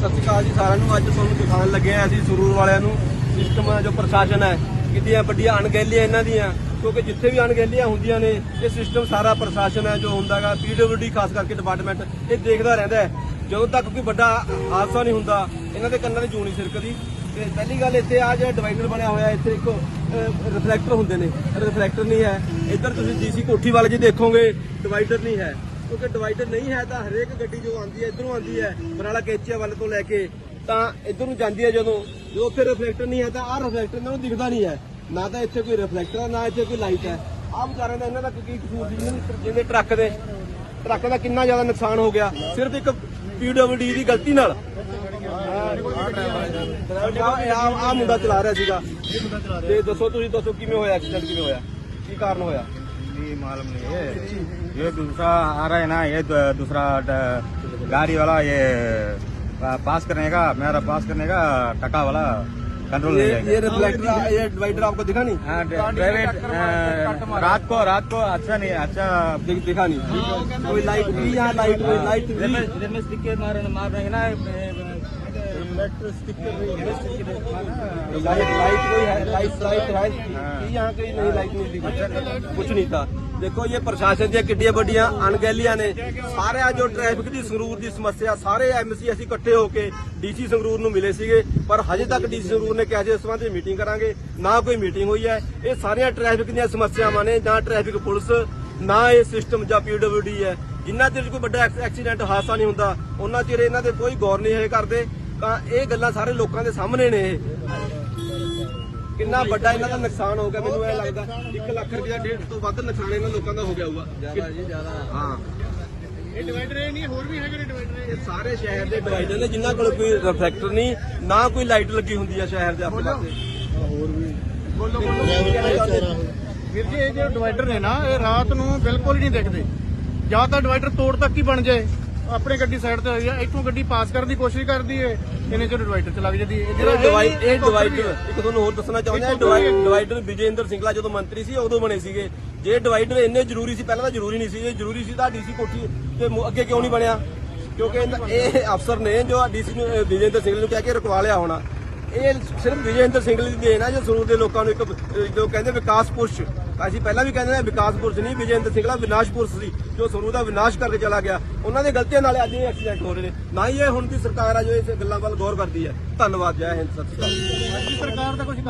ਸਤਿ ਸ਼੍ਰੀ ਅਕਾਲ ਜੀ ਸਾਰਿਆਂ ਨੂੰ। ਅੱਜ ਤੁਹਾਨੂੰ ਦਿਖਾਉਣ ਲੱਗੇ ਆ ਅਸੀਂ ਸਰੂਰ ਵਾਲਿਆਂ ਨੂੰ ਸਿਸਟਮ ਜੋ ਪ੍ਰਸ਼ਾਸਨ ਹੈ, ਕਿੰਨੀਆਂ ਵੱਡੀਆਂ ਅਣਗਹਿਲੀਆਂ ਇਹਨਾਂ ਦੀਆਂ, ਕਿਉਂਕਿ ਜਿੱਥੇ ਵੀ ਅਣਗਹਿਲੀਆਂ ਹੁੰਦੀਆਂ ਨੇ, ਇਹ ਸਿਸਟਮ ਸਾਰਾ ਪ੍ਰਸ਼ਾਸਨ ਹੈ ਜੋ ਹੁੰਦਾਗਾ ਪੀਡਬਲਯੂਡੀ ਖਾਸ ਕਰਕੇ ਡਿਪਾਰਟਮੈਂਟ ਇਹ ਦੇਖਦਾ ਰਹਿੰਦਾ ਹੈ। ਜਦੋਂ ਤੱਕ ਕੋਈ ਵੱਡਾ ਹਾਦਸਾ ਨਹੀਂ ਹੁੰਦਾ, ਇਹਨਾਂ ਦੇ ਕੰਨਾਂ 'ਤੇ ਜੂੰ ਨਹੀਂ ਸਿਰਕਦੀ। ਤੇ ਪਹਿਲੀ ਗੱਲ ਇੱਥੇ ਆ ਜਿਹੜਾ ਡਿਵਾਈਡਰ ਬਣਿਆ ਹੋਇਆ, ਇੱਥੇ ਇੱਕ ਰਿਫਲੈਕਟਰ ਹੁੰਦੇ ਨੇ। ਰਿਫਲੈਕਟਰ ਨਹੀਂ ਹੈ। ਇੱਧਰ ਤੁਸੀਂ ਡੀਸੀ ਕੋਠੀ ਵਾਲੇ ਜੀ ਦੇਖੋਗੇ ਡਿਵਾਈਡਰ ਨਹੀਂ ਹੈ। ਕਿਉਂਕਿ ਡਿਵਾਈਡਰ ਨਹੀਂ ਹੈ ਤਾਂ ਹਰੇਕ ਗੱਡੀ ਜੋ ਆਉਂਦੀ ਹੈ, ਇਧਰੋਂ ਆਉਂਦੀ ਹੈ ਬਰਾਲਾ ਕੇਚੀਆ ਵੱਲ ਤੋਂ ਲੈ ਕੇ ਤਾਂ ਇਧਰ ਨੂੰ ਜਾਂਦੀ ਹੈ ਜਦੋਂ। ਜੋ ਉੱਥੇ ਰਿਫਲੈਕਟਰ ਨਹੀਂ ਹੈ ਤਾਂ ਆਹ ਰਿਫਲੈਕਟਰ ਇਹਨਾਂ ਨੂੰ ਦਿਖਦਾ ਨਹੀਂ ਹੈ। ਨਾ ਤਾਂ ਇੱਥੇ ਕੋਈ ਰਿਫਲੈਕਟਰ ਨਾ ਇੱਥੇ ਕੋਈ ਲਾਈਟ ਹੈ। ਆਹ ਵਿਚਾਰਿਆਂ ਦਾ ਇਹਨਾਂ ਦਾ ਕੀ ਕਸੂਰ ਸੀ? ਜਿਹਦੇ ਟਰੱਕ ਦੇ, ਟਰੱਕ ਦਾ ਕਿੰਨਾ ਜ਼ਿਆਦਾ ਨੁਕਸਾਨ ਹੋ ਗਿਆ। ਸਿਰਫ ਇੱਕ ਪੀਡਬਲਯੂਡੀ ਦੀ ਗਲਤੀ ਨਾਲ। ਆ ਮੁੰਡਾ ਚਲਾ ਰਿਹਾ ਸੀਗਾ। ਤੇ ਦੱਸੋ ਤੁਸੀਂ, ਦੱਸੋ ਕਿਵੇਂ ਹੋਇਆ? ਐਕਸੀਡੈਂਟ ਕਿਵੇਂ ਹੋਇਆ? ਕੀ ਕਾਰਨ ਹੋਇਆ? ये मालूम नहीं है। ये दूसरा आ रहा है ना ये दूसरा गाड़ी वाला ये पास करने का मेरा पास करने का टका वाला कंट्रोल ये नहीं ये है? रिफ्लेक्टर ये डिवाइडर आपको दिखा नहीं? हाँ, ड्राइवर रात को रात को अच्छा नहीं अच्छा। दिखा नहीं। कोई लाइट भी यहाँ लाइट कोई लाइट भी मार मार रहे ना लाइट लाइट कोई है लाइट लाइट है कि यहाँ कोई नहीं लाइट नहीं दिखी कुछ नहीं था ਦੇਖੋ ਇਹ ਪ੍ਰਸ਼ਾਸਨ ਦੀਆਂ ਕਿੱਡੀਆਂ ਵੱਡੀਆਂ ਅਣਗਹਿਲੀਆਂ ਨੇ ਸਾਰੇ ਆ ਜੋ ਟ੍ਰੈਫਿਕ ਦੀ ਸੰਗਰੂਰ ਦੀ ਸਮੱਸਿਆ ਸਾਰੇ ਐਮਸੀ ਅਸੀਂ ਇਕੱਠੇ ਹੋ ਕੇ ਡੀਸੀ ਸੰਗਰੂਰ ਨੂੰ ਮਿਲੇ ਸੀਗੇ ਪਰ ਹਜੇ ਤੱਕ ਡੀਸੀ ਸੰਗਰੂਰ ਨੇ ਕਿਹਾ ਜੇ ਇਸ ਸੰਬੰਧ ਵਿੱਚ ਮੀਟਿੰਗ ਕਰਾਂਗੇ ਨਾ ਕੋਈ ਮੀਟਿੰਗ ਹੋਈ ਹੈ ਇਹ ਸਾਰੀਆਂ ਟ੍ਰੈਫਿਕ ਦੀਆਂ ਸਮੱਸਿਆਵਾਂ ਨੇ ਜਾਂ ਟ੍ਰੈਫਿਕ ਪੁਲਿਸ ਨਾ ਇਹ ਸਿਸਟਮ ਜਾਂ ਪੀਡਬਲਯੂਡੀ ਹੈ ਜਿੰਨਾ ਚਿਰ ਕੋਈ ਵੱਡਾ ਐਕਸ- ਐਕਸੀਡੈਂਟ ਹਾਦਸਾ ਨਹੀਂ ਹੁੰਦਾ ਉਹਨਾਂ ਚਿਰ ਇਹਨਾਂ ਤੇ ਕੋਈ ਗੌਰ ਨਹੀਂ ਹੈ ਕਰਦੇ ਤਾਂ ਇਹ ਗੱਲਾਂ ਸਾਰੇ ਲੋਕਾਂ ਦੇ ਸਾਹਮਣੇ ਨੇ। ਇਹ ਕਿੰਨਾ ਵੱਡਾ ਇਹਨਾਂ ਦਾ ਨੁਕਸਾਨ ਹੋ ਗਿਆ ਮੈਨੂੰ ਇਹ ਲੱਗਦਾ। 1 ਲੱਖ ਰੁਪਇਆ ਡੇਢ ਤੋਂ ਵੱਧ ਨੁਕਸਾਨ ਇਹਨਾਂ ਲੋਕਾਂ ਦਾ ਹੋ ਗਿਆ ਹੋਊਗਾ। ਜ਼ਿਆਦਾ ਜੀ ਜ਼ਿਆਦਾ। ਹਾਂ। ਇਹ ਡਿਵਾਈਡਰ ਇਹ ਨਹੀਂ ਹੋਰ ਵੀ ਹੈਗੇ ਨੇ ਡਿਵਾਈਡਰ ਇਹ ਸਾਰੇ ਸ਼ਹਿਰ ਦੇ ਡਿਵਾਈਡਰ ਨੇ ਜਿਨ੍ਹਾਂ ਕੋਲ ਕੋਈ ਰਿਫਲੈਕਟਰ ਨਹੀਂ ਨਾ ਕੋਈ ਲਾਈਟ ਲੱਗੀ ਹੁੰਦੀ ਆ ਸ਼ਹਿਰ ਦੇ ਆਪਣੇ ਪਾਸੇ। ਬੋਲੋ ਬੋਲੋ ਵੀਰ ਜੀ ਇਹ ਜਿਹੜੇ ਡਿਵਾਈਡਰ ਨੇ ਨਾ ਇਹ ਰਾਤ ਨੂੰ ਬਿਲਕੁਲ ਹੀ ਨਹੀਂ ਦਿਖਦੇ। ਜਾਂ ਤਾਂ ਡਿਵਾਈਡਰ ਤੋੜ ਤੱਕ ਹੀ ਬਣ ਜਾਏ। ਆਪਣੀ ਗੱਡੀ ਸਾਈਡ ਤੇ ਹੋਈ ਆ ਇੱਥੋਂ ਗੱਡੀ ਪਾਸ ਕਰਨ ਦੀ ਕੋਸ਼ਿਸ਼ ਕਰਦੀ ਏ ਇਹਨੇ ਜੋ ਡਿਵਾਈਡਰ ਚ ਲੱਗ ਜਾਂਦੀ ਹੈ ਜਿਹੜਾ ਡਿਵਾਈਡ ਇਹ ਡਿਵਾਈਡਰ। ਇੱਕ ਤੁਹਾਨੂੰ ਹੋਰ ਦੱਸਣਾ ਚਾਹੁੰਦਾ ਹੈ। ਡਿਵਾਈਡਰ ਵਿਜੇਂਦਰ ਸਿੰਗਲਾ ਜਦੋਂ ਮੰਤਰੀ ਸੀ ਉਦੋਂ ਬਣੇ ਸੀਗੇ। ਜੇ ਡਿਵਾਈਡਰ ਇੰਨੇ ਜ਼ਰੂਰੀ ਸੀ ਪਹਿਲਾਂ ਤਾਂ ਜ਼ਰੂਰੀ ਨਹੀਂ ਸੀ ਜੇ ਜ਼ਰੂਰੀ ਸੀ ਤਾਂ ਡੀਸੀ ਕੋਠੀ ਤੇ ਅੱਗੇ ਕਿਉਂ ਨਹੀਂ ਬਣਿਆ? ਕਿਉਂਕਿ ਇਹ ਅਫਸਰ ਨੇ ਜੋ ਡੀਸੀ ਨੂੰ ਵਿਜੇਂਦਰ ਸਿੰਗਲਾ ਨੂੰ ਕਹਿ ਕੇ ਰੁਕਵਾ ਲਿਆ ਹੋਣਾ। ਇਹ ਸਿਰਫ ਵਿਜੇਂਦਰ ਸਿੰਗਲਾ ਦੀ ਦੇਣ ਆ ਜੋ ਸਰੂਰ ਦੇ ਲੋਕਾਂ ਨੂੰ ਇੱਕ ਜੋ ਕਹਿੰਦੇ ਵਿਕਾਸ ਪੁਰਸ਼। ਅਸੀਂ ਪਹਿਲਾਂ ਵੀ ਕਹਿੰਦੇ ਨੇ ਵਿਕਾਸ ਪੁਰਸ਼ ਨਹੀਂ, ਵਿਜੇਂਦਰ ਸਿੰਗਲਾ ਵਿਨਾਸ਼ ਪੁਰਸ਼ ਸੀ, ਜੋ ਸਰੂਰ ਦਾ ਵਿਨਾਸ਼ ਕਰਕੇ ਚਲਾ ਗਿਆ। ਉਹਨਾਂ ਦੇ ਗਲਤੀਆਂ ਨਾਲ ਅੱਜ ਇਹ ਐਕਸੀਡੈਂਟ ਹੋ ਰਹੇ ਨੇ। ਨਾ ਹੀ ਇਹ ਹੁਣ ਦੀ ਸਰਕਾਰ ਆ ਜੋ ਇਸ ਗੱਲਾਂ ਵੱਲ ਗੌਰ ਕਰਦੀ ਹੈ। ਧੰਨਵਾਦ, ਜੈ ਹਿੰਦ, ਸਤਿ ਸ਼੍ਰੀ ਅਕਾਲ। ਸਰਕਾਰ ਦਾ ਕੁਝ